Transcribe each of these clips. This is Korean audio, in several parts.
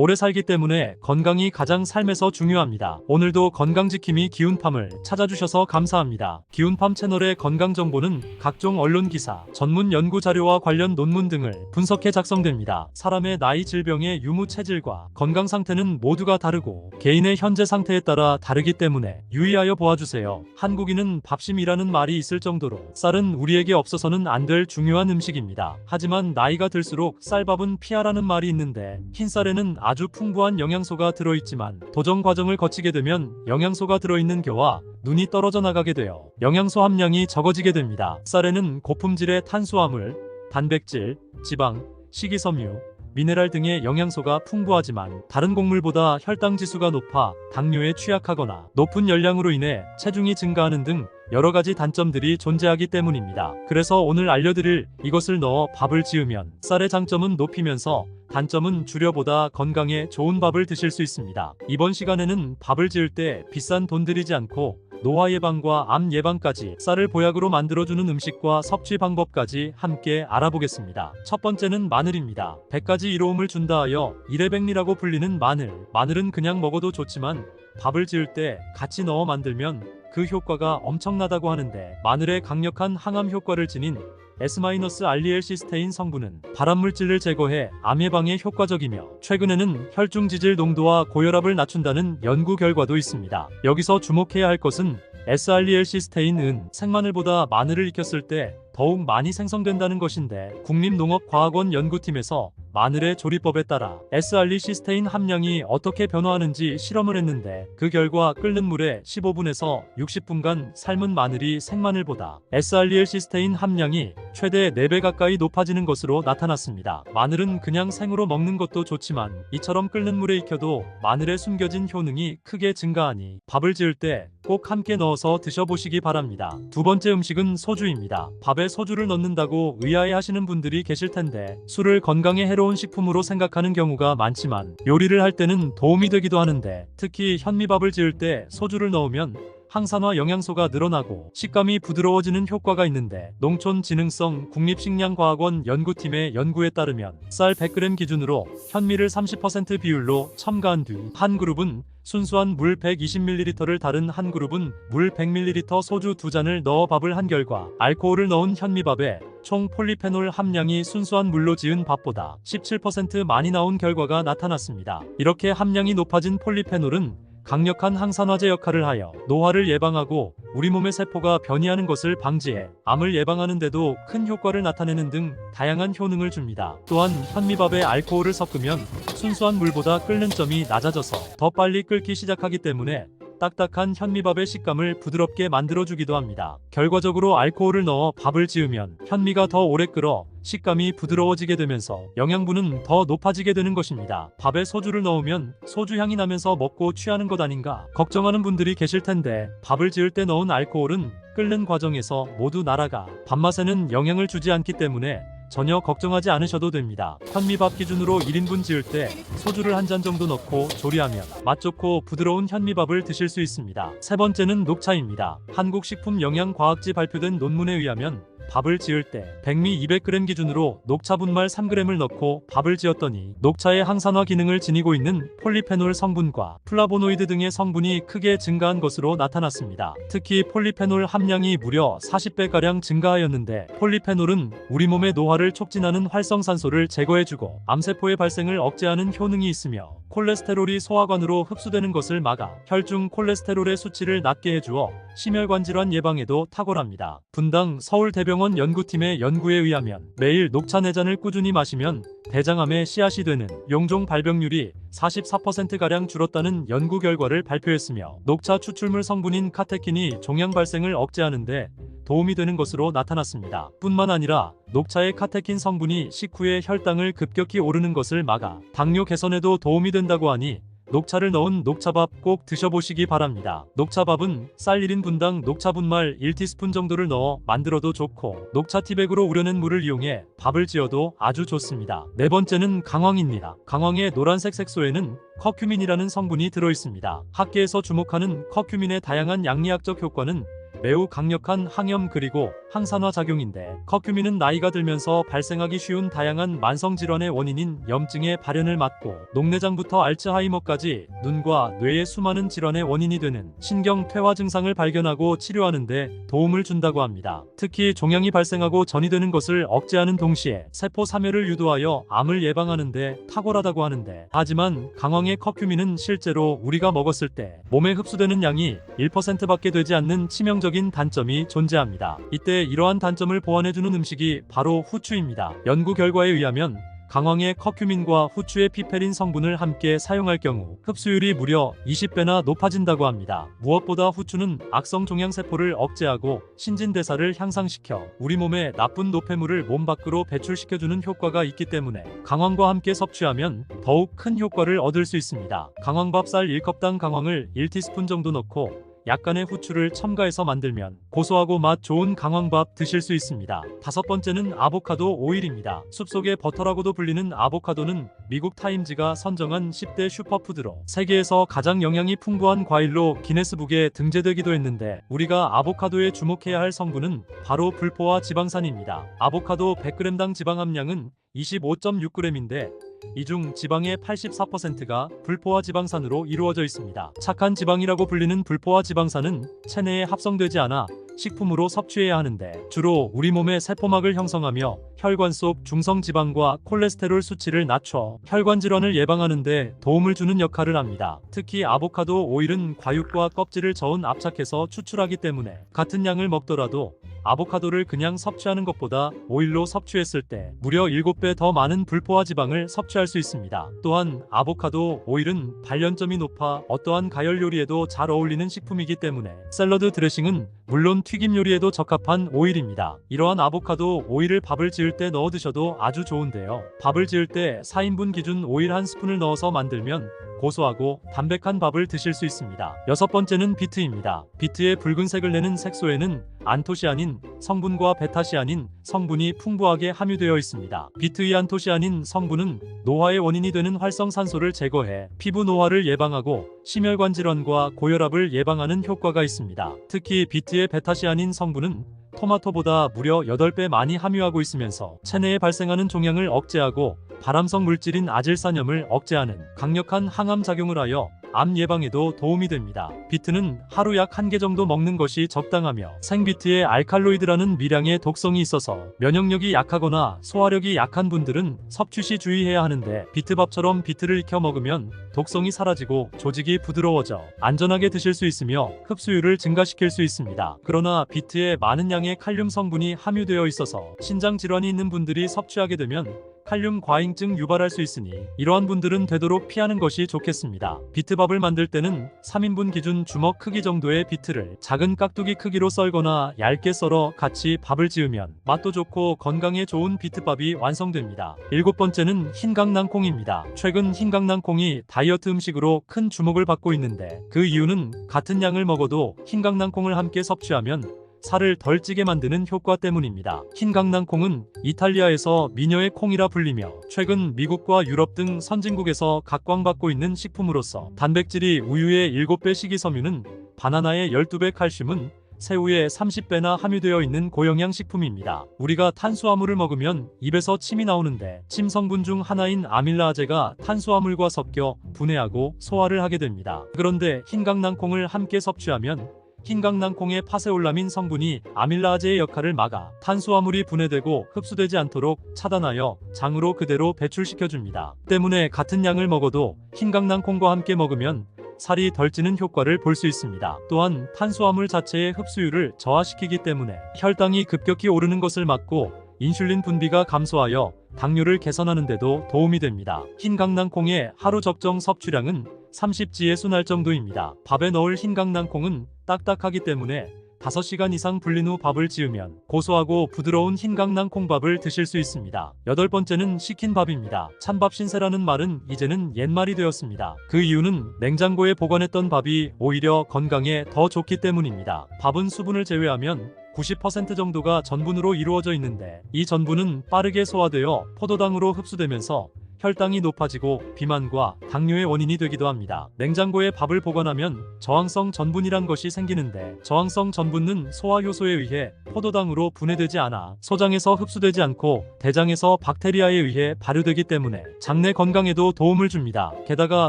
오래 살기 때문에 건강이 가장 삶에서 중요합니다. 오늘도 건강지킴이 기운팜을 찾아주셔서 감사합니다. 기운팜 채널의 건강 정보는 각종 언론 기사, 전문 연구 자료와 관련 논문 등을 분석해 작성됩니다. 사람의 나이, 질병의 유무 체질과 건강 상태는 모두가 다르고 개인의 현재 상태에 따라 다르기 때문에 유의하여 보아주세요. 한국인은 밥심이라는 말이 있을 정도로 쌀은 우리에게 없어서는 안 될 중요한 음식입니다. 하지만 나이가 들수록 쌀밥은 피하라는 말이 있는데 흰쌀에는 아주 풍부한 영양소가 들어있지만 도정 과정을 거치게 되면 영양소가 들어있는 겨와 눈이 떨어져 나가게 되어 영양소 함량이 적어지게 됩니다. 쌀에는 고품질의 탄수화물, 단백질, 지방, 식이섬유, 미네랄 등의 영양소가 풍부하지만 다른 곡물보다 혈당 지수가 높아 당뇨에 취약하거나 높은 열량으로 인해 체중이 증가하는 등 여러 가지 단점들이 존재하기 때문입니다. 그래서 오늘 알려드릴 이것을 넣어 밥을 지으면 쌀의 장점은 높이면서 단점은 줄여보다 건강에 좋은 밥을 드실 수 있습니다. 이번 시간에는 밥을 지을 때 비싼 돈 들이지 않고 노화 예방과 암 예방까지 쌀을 보약으로 만들어주는 음식과 섭취 방법까지 함께 알아보겠습니다. 첫 번째는 마늘입니다. 100가지 이로움을 준다 하여 이래백리라고 불리는 마늘. 마늘은 그냥 먹어도 좋지만 밥을 지을 때 같이 넣어 만들면 그 효과가 엄청나다고 하는데 마늘의 강력한 항암 효과를 지닌 S-알리엘 시스테인 성분은 발암물질을 제거해 암 예방에 효과적이며 최근에는 혈중 지질 농도와 고혈압을 낮춘다는 연구 결과도 있습니다. 여기서 주목해야 할 것은 S-알리엘 시스테인은 생마늘보다 마늘을 익혔을 때 더욱 많이 생성된다는 것인데 국립농업과학원 연구팀에서 마늘의 조리법에 따라 S-알리시스테인 함량이 어떻게 변화하는지 실험을 했는데 그 결과 끓는 물에 15분에서 60분간 삶은 마늘이 생마늘보다 S-알리엘시스테인 함량이 최대 4배 가까이 높아지는 것으로 나타났습니다. 마늘은 그냥 생으로 먹는 것도 좋지만 이처럼 끓는 물에 익혀도 마늘에 숨겨진 효능이 크게 증가하니 밥을 지을 때 꼭 함께 넣어서 드셔보시기 바랍니다. 두 번째 음식은 소주입니다. 밥에 소주를 넣는다고 의아해 하시는 분들이 계실 텐데 술을 건강에 해로운 식품으로 생각하는 경우가 많지만 요리를 할 때는 도움이 되기도 하는데 특히 현미밥을 지을 때 소주를 넣으면 항산화 영양소가 늘어나고 식감이 부드러워지는 효과가 있는데 농촌진흥성 국립식량과학원 연구팀의 연구에 따르면 쌀 100g 기준으로 현미를 30% 비율로 첨가한 뒤 한 그룹은 순수한 물 120ml를 다른 한 그룹은 물 100ml 소주 두 잔을 넣어 밥을 한 결과 알코올을 넣은 현미밥에 총 폴리페놀 함량이 순수한 물로 지은 밥보다 17% 많이 나온 결과가 나타났습니다. 이렇게 함량이 높아진 폴리페놀은 강력한 항산화제 역할을 하여 노화를 예방하고 우리 몸의 세포가 변이하는 것을 방지해 암을 예방하는 데도 큰 효과를 나타내는 등 다양한 효능을 줍니다. 또한 현미밥에 알코올을 섞으면 순수한 물보다 끓는 점이 낮아져서 더 빨리 끓기 시작하기 때문에 딱딱한 현미밥의 식감을 부드럽게 만들어주기도 합니다. 결과적으로 알코올을 넣어 밥을 지으면 현미가 더 오래 끓어 식감이 부드러워지게 되면서 영양분은 더 높아지게 되는 것입니다. 밥에 소주를 넣으면 소주 향이 나면서 먹고 취하는 것 아닌가 걱정하는 분들이 계실 텐데 밥을 지을 때 넣은 알코올은 끓는 과정에서 모두 날아가 밥맛에는 영향을 주지 않기 때문에 전혀 걱정하지 않으셔도 됩니다. 현미밥 기준으로 1인분 지을 때 소주를 한 잔 정도 넣고 조리하면 맛 좋고 부드러운 현미밥을 드실 수 있습니다. 세 번째는 녹차입니다. 한국식품영양과학지 발표된 논문에 의하면 밥을 지을 때 백미 200g 기준으로 녹차 분말 3g을 넣고 밥을 지었더니 녹차의 항산화 기능을 지니고 있는 폴리페놀 성분과 플라보노이드 등의 성분이 크게 증가한 것으로 나타났습니다. 특히 폴리페놀 함량이 무려 40배가량 증가하였는데 폴리페놀은 우리 몸의 노화를 촉진하는 활성산소를 제거해주고 암세포의 발생을 억제하는 효능이 있으며 콜레스테롤이 소화관으로 흡수되는 것을 막아 혈중 콜레스테롤의 수치를 낮게 해주어 심혈관 질환 예방에도 탁월합니다. 분당 서울대병원 연구팀의 연구에 의하면 매일 녹차 4잔을 꾸준히 마시면 대장암의 씨앗이 되는 용종 발병률이 44%가량 줄었다는 연구 결과를 발표했으며 녹차 추출물 성분인 카테킨이 종양 발생을 억제하는 데 도움이 되는 것으로 나타났습니다. 뿐만 아니라 녹차의 카테킨 성분이 식후에 혈당을 급격히 오르는 것을 막아 당뇨 개선에도 도움이 된다고 하니 녹차를 넣은 녹차밥 꼭 드셔보시기 바랍니다. 녹차밥은 쌀 1인 분당 녹차 분말 1티스푼 정도를 넣어 만들어도 좋고 녹차 티백으로 우려낸 물을 이용해 밥을 지어도 아주 좋습니다. 네 번째는 강황입니다. 강황의 노란색 색소에는 커큐민이라는 성분이 들어있습니다. 학계에서 주목하는 커큐민의 다양한 양리학적 효과는 매우 강력한 항염 그리고 항산화 작용인데 커큐민은 나이가 들면서 발생하기 쉬운 다양한 만성 질환의 원인인 염증의 발현을 막고 녹내장부터 알츠하이머까지 눈과 뇌의 수많은 질환의 원인이 되는 신경 퇴화 증상을 발견하고 치료하는 데 도움을 준다고 합니다. 특히 종양이 발생하고 전이 되는 것을 억제하는 동시에 세포 사멸을 유도하여 암을 예방하는 데 탁월하다고 하는데 하지만 강황의 커큐민은 실제로 우리가 먹었을 때 몸에 흡수되는 양이 1%밖에 되지 않는 치명적 인 단점이 존재합니다. 이때 이러한 단점을 보완해주는 음식이 바로 후추입니다. 연구 결과에 의하면 강황의 커큐민과 후추의 피페린 성분을 함께 사용할 경우 흡수율이 무려 20배나 높아진다고 합니다. 무엇보다 후추는 악성 종양세포를 억제하고 신진대사를 향상시켜 우리 몸에 나쁜 노폐물을 몸 밖으로 배출시켜주는 효과가 있기 때문에 강황과 함께 섭취하면 더욱 큰 효과를 얻을 수 있습니다. 강황밥쌀 1컵당 강황을 1티스푼 정도 넣고 약간의 후추를 첨가해서 만들면 고소하고 맛 좋은 강황밥 드실 수 있습니다. 다섯 번째는 아보카도 오일입니다. 숲속의 버터라고도 불리는 아보카도는 미국 타임즈가 선정한 10대 슈퍼푸드로 세계에서 가장 영양이 풍부한 과일로 기네스북에 등재되기도 했는데 우리가 아보카도에 주목해야 할 성분은 바로 불포화 지방산입니다. 아보카도 100g당 지방 함량은 25.6g인데 이 중 지방의 84%가 불포화 지방산으로 이루어져 있습니다. 착한 지방이라고 불리는 불포화 지방산은 체내에 합성되지 않아 식품으로 섭취해야 하는데 주로 우리 몸의 세포막을 형성하며 혈관 속 중성 지방과 콜레스테롤 수치를 낮춰 혈관 질환을 예방하는 데 도움을 주는 역할을 합니다. 특히 아보카도 오일은 과육과 껍질을 저은 압착해서 추출하기 때문에 같은 양을 먹더라도 아보카도를 그냥 섭취하는 것보다 오일로 섭취했을 때 무려 7배 더 많은 불포화 지방을 섭취할 수 있습니다. 또한 아보카도 오일은 발연점이 높아 어떠한 가열 요리에도 잘 어울리는 식품이기 때문에 샐러드 드레싱은 물론 튀김 요리에도 적합한 오일입니다. 이러한 아보카도 오일을 밥을 지을 때 넣어 드셔도 아주 좋은데요. 밥을 지을 때 4인분 기준 오일 한 스푼을 넣어서 만들면 고소하고 담백한 밥을 드실 수 있습니다. 여섯 번째는 비트입니다. 비트의 붉은색을 내는 색소에는 안토시아닌 성분과 베타시아닌 성분이 풍부하게 함유되어 있습니다. 비트의 안토시아닌 성분은 노화의 원인이 되는 활성산소를 제거해 피부 노화를 예방하고 심혈관 질환과 고혈압을 예방하는 효과가 있습니다. 특히 비트의 베타시아닌 성분은 토마토보다 무려 8배 많이 함유하고 있으면서 체내에 발생하는 종양을 억제하고 발암성 물질인 아질산염을 억제하는 강력한 항암 작용을 하여 암 예방에도 도움이 됩니다. 비트는 하루 약 한 개 정도 먹는 것이 적당하며 생비트에 알칼로이드라는 미량의 독성이 있어서 면역력이 약하거나 소화력이 약한 분들은 섭취 시 주의해야 하는데 비트밥처럼 비트를 익혀 먹으면 독성이 사라지고 조직이 부드러워져 안전하게 드실 수 있으며 흡수율을 증가시킬 수 있습니다. 그러나 비트에 많은 양의 칼륨 성분이 함유되어 있어서 신장 질환이 있는 분들이 섭취하게 되면 칼륨 과잉증 유발할 수 있으니 이러한 분들은 되도록 피하는 것이 좋겠습니다. 비트밥을 만들 때는 3인분 기준 주먹 크기 정도의 비트를 작은 깍두기 크기로 썰거나 얇게 썰어 같이 밥을 지으면 맛도 좋고 건강에 좋은 비트밥이 완성됩니다. 일곱 번째는 흰강낭콩입니다. 최근 흰강낭콩이 다이어트 음식으로 큰 주목을 받고 있는데 그 이유는 같은 양을 먹어도 흰강낭콩을 함께 섭취하면 살을 덜 찌게 만드는 효과 때문입니다. 흰 강낭콩은 이탈리아에서 미녀의 콩이라 불리며 최근 미국과 유럽 등 선진국에서 각광받고 있는 식품으로서 단백질이 우유의 7배 식이섬유는 바나나의 12배 칼슘은 새우의 30배나 함유되어 있는 고영양 식품입니다. 우리가 탄수화물을 먹으면 입에서 침이 나오는데 침 성분 중 하나인 아밀라아제가 탄수화물과 섞여 분해하고 소화를 하게 됩니다. 그런데 흰강낭콩을 함께 섭취하면 흰강낭콩의 파세올라민 성분이 아밀라아제의 역할을 막아 탄수화물이 분해되고 흡수되지 않도록 차단하여 장으로 그대로 배출시켜줍니다. 때문에 같은 양을 먹어도 흰강낭콩과 함께 먹으면 살이 덜 찌는 효과를 볼 수 있습니다. 또한 탄수화물 자체의 흡수율을 저하시키기 때문에 혈당이 급격히 오르는 것을 막고 인슐린 분비가 감소하여 당뇨를 개선하는 데도 도움이 됩니다. 흰 강낭콩의 하루 적정 섭취량은 30지에 순할 정도입니다. 밥에 넣을 흰 강낭콩은 딱딱하기 때문에 5시간 이상 불린 후 밥을 지으면 고소하고 부드러운 흰 강낭 콩밥을 드실 수 있습니다. 여덟 번째는 식힌 밥입니다. 찬밥 신세라는 말은 이제는 옛말이 되었습니다. 그 이유는 냉장고에 보관했던 밥이 오히려 건강에 더 좋기 때문입니다. 밥은 수분을 제외하면 90% 정도가 전분으로 이루어져 있는데 이 전분은 빠르게 소화되어 포도당으로 흡수되면서 혈당이 높아지고 비만과 당뇨의 원인이 되기도 합니다. 냉장고에 밥을 보관하면 저항성 전분이란 것이 생기는데 저항성 전분은 소화 효소에 의해 포도당으로 분해되지 않아 소장에서 흡수되지 않고 대장에서 박테리아에 의해 발효되기 때문에 장내 건강에도 도움을 줍니다. 게다가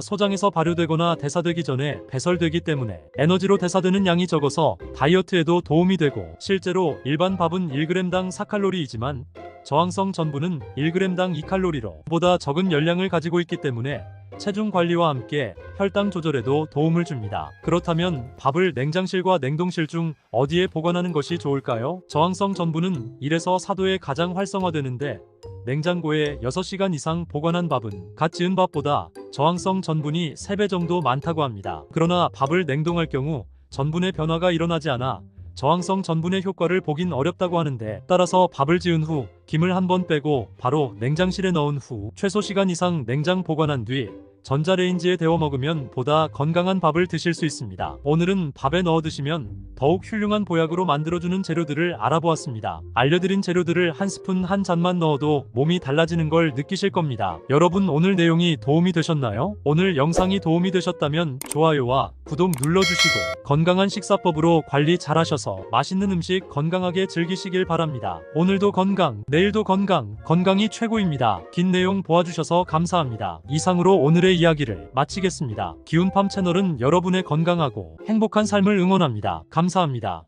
소장에서 발효되거나 대사되기 전에 배설되기 때문에 에너지로 대사되는 양이 적어서 다이어트에도 도움이 되고 실제로 일반 밥은 1g당 4칼로리이지만 저항성 전분은 1g당 2칼로리로 보다 적은 열량을 가지고 있기 때문에 체중 관리와 함께 혈당 조절에도 도움을 줍니다. 그렇다면 밥을 냉장실과 냉동실 중 어디에 보관하는 것이 좋을까요? 저항성 전분은 1에서 4도에 가장 활성화되는데 냉장고에 6시간 이상 보관한 밥은 갓 지은 밥보다 저항성 전분이 3배 정도 많다고 합니다. 그러나 밥을 냉동할 경우 전분의 변화가 일어나지 않아 저항성 전분의 효과를 보긴 어렵다고 하는데 따라서 밥을 지은 후 김을 한번 빼고 바로 냉장실에 넣은 후 최소 시간 이상 냉장 보관한 뒤 전자레인지에 데워 먹으면 보다 건강한 밥을 드실 수 있습니다. 오늘은 밥에 넣어 드시면 더욱 훌륭한 보약으로 만들어주는 재료들을 알아보았습니다. 알려드린 재료들을 한 스푼 한 잔만 넣어도 몸이 달라지는 걸 느끼실 겁니다. 여러분 오늘 내용이 도움이 되셨나요? 오늘 영상이 도움이 되셨다면 좋아요와 구독 눌러주시고 건강한 식사법으로 관리 잘하셔서 맛있는 음식 건강하게 즐기시길 바랍니다. 오늘도 건강, 내일도 건강, 건강이 최고입니다. 긴 내용 보아주셔서 감사합니다. 이상으로 오늘의 이야기를 마치겠습니다. 기운팜 채널은 여러분의 건강하고 행복한 삶을 응원합니다. 감사합니다.